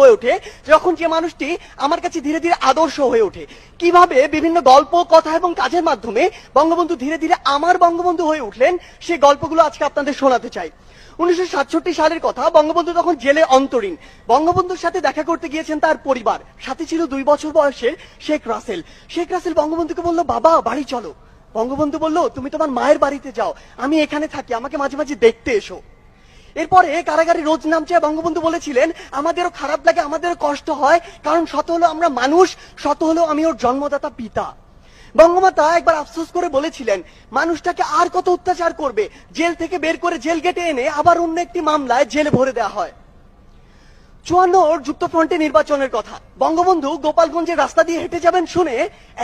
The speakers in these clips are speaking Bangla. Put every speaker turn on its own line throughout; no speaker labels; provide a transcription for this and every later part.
হয়ে ওঠে, যখন যে মানুষটি আমার কাছে ধীরে ধীরে আদর্শ হয়ে ওঠে। কীভাবে বিভিন্ন গল্প, কথা এবং কাজের মাধ্যমে বঙ্গবন্ধু ধীরে ধীরে আমার বঙ্গবন্ধু হয়ে উঠলেন সেই গল্পগুলো আজকে আপনাদের শোনাতে চাই। উনিশশো সাতষট্টি সালের কথা, বঙ্গবন্ধু তখন জেলে অন্তরীণ। বঙ্গবন্ধুর সাথে দেখা করতে গিয়েছেন তার পরিবার। সাথে ছিল দুই বছর বয়সের শেখ রাসেল। শেখ রাসেল বঙ্গবন্ধুকে বলল, বাবা, বাড়ি চলো। বঙ্গবন্ধু বলল, তুমি তোমার মায়ের বাড়িতে যাও। আমি এখানে থাকি। আমাকে মাঝে মাঝে দেখতে এসো। এরপরে কারাগারে রোজ নামছে। বঙ্গবন্ধু বলেছিলেন, আমাদেরও খারাপ লাগে, আমাদেরও কষ্ট হয়, কারণ শত হলো আমরা মানুষ, শত হলো আমি ওর জন্মদাতা পিতা। বঙ্গমাতা একবার আফসোস করে বলেছিলেন, মানুষটাকে আর কত অত্যাচার করবে? জেল থেকে বের করে জেল গেটে এনে আবার অন্য একটি মামলায় জেলে ভরে দেওয়া হয়। চুয়ান্নর যুক্তফ্রন্টে নির্বাচনের কথা। বঙ্গবন্ধু গোপালগঞ্জের রাস্তা দিয়ে হেঁটে যাবেন শুনে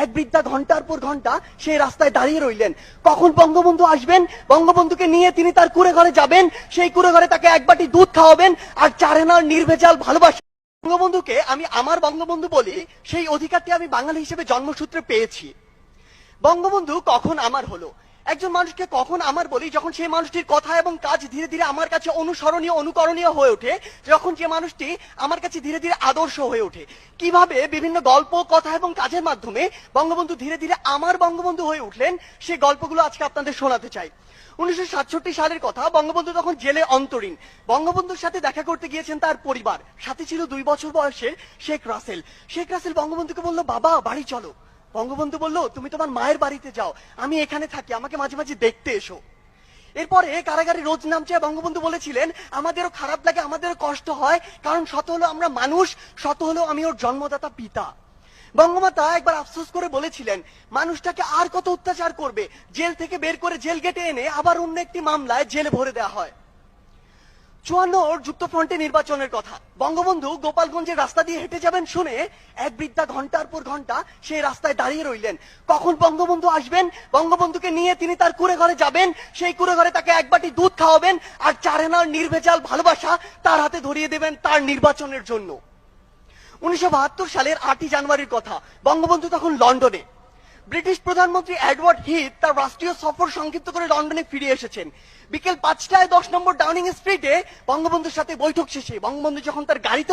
এক বৃদ্ধা ঘণ্টার পর ঘণ্টা সেই রাস্তায় দাঁড়িয়ে রইলেন। কখন বঙ্গবন্ধু আসবেন? বঙ্গবন্ধুকে নিয়ে তিনি তার কুড়ে ঘরে যাবেন। সেই কুড়ে ঘরে তাকে এক বাটি দুধ খাওয়াবেন আর চারেনার নির্ভেজাল ভালোবাসা। বঙ্গবন্ধুকে আমি আমার বঙ্গবন্ধু বলি, সেই অধিকারটি আমি বাঙালি হিসেবে জন্মসূত্রে পেয়েছি। বঙ্গবন্ধু কখন আমার হলো? একজন মানুষকে কখন আমার বলি, যখন সেই মানুষটির কথা এবং কাজ ধীরে ধীরে আমার কাছে অনুসরণীয়, অনুকরণীয় হয়ে ওঠে, যখন যে মানুষটি আমার কাছে ধীরে ধীরে আদর্শ হয়ে ওঠে। কীভাবে বিভিন্ন গল্প, কথা এবং কাজের মাধ্যমে বঙ্গবন্ধু ধীরে ধীরে আমার বঙ্গবন্ধু হয়ে উঠলেন সেই গল্পগুলো আজকে আপনাদের শোনাতে চাই। উনিশশো সাতষট্টি সালের কথা, বঙ্গবন্ধু তখন জেলে অন্তরীণ। বঙ্গবন্ধুর সাথে দেখা করতে গিয়েছেন তার পরিবার। সাথে ছিল দুই বছর বয়সের শেখ রাসেল। শেখ রাসেল বঙ্গবন্ধুকে বলল, বাবা, বাড়ি চলো। বঙ্গবন্ধু বলল, তুমি তোমার মায়ের বাড়িতে যাও। আমি এখানে থাকি। আমাকে মাঝে মাঝে দেখতে এসো। এরপরে কারাগারে রোজ নামছে। বঙ্গবন্ধু বলেছিলেন, আমাদেরও খারাপ লাগে, আমাদেরও কষ্ট হয়, কারণ শত হলো আমরা মানুষ, শত হলো আমি ওর জন্মদাতা পিতা। বঙ্গমাতা একবার আফসোস করে বলেছিলেন, মানুষটাকে আর কত অত্যাচার করবে? জেল থেকে বের করে জেল গেটে এনে আবার অন্য একটি মামলায় জেলে ভরে দেওয়া হয়। চুয়ান্নর যুক্তফ্রন্টে নির্বাচনের কথা। বঙ্গবন্ধু গোপালগঞ্জের রাস্তা দিয়ে হেঁটে যাবেন শুনে এক বৃদ্ধা ঘণ্টার পর ঘণ্টা সেই রাস্তায় দাঁড়িয়ে রইলেন। কখন বঙ্গবন্ধু আসবেন? বঙ্গবন্ধুকে নিয়ে তিনি তার কুড়ে ঘরে যাবেন। সেই কুড়ে ঘরে তাকে এক বাটি দুধ খাওয়াবেন আর চারেনার নির্ভেজাল ভালোবাসা তার হাতে ধরিয়ে দেবেন তার নির্বাচনের জন্য। উনিশশো বাহাত্তর সালের আটই জানুয়ারির কথা। বঙ্গবন্ধু তখন লন্ডনে। ব্রিটিশ প্রধানমন্ত্রী এডওয়ার্ড হিথ তার রাষ্ট্রীয় সফর সংক্ষিপ্ত করে লন্ডনে ফিরে এসেছেন। বিকেল পাঁচটায় দশ নম্বর ডাউনিং স্ট্রিটে বঙ্গবন্ধুর সাথে বৈঠক শেষে। বঙ্গবন্ধু যখন তার গাড়িতে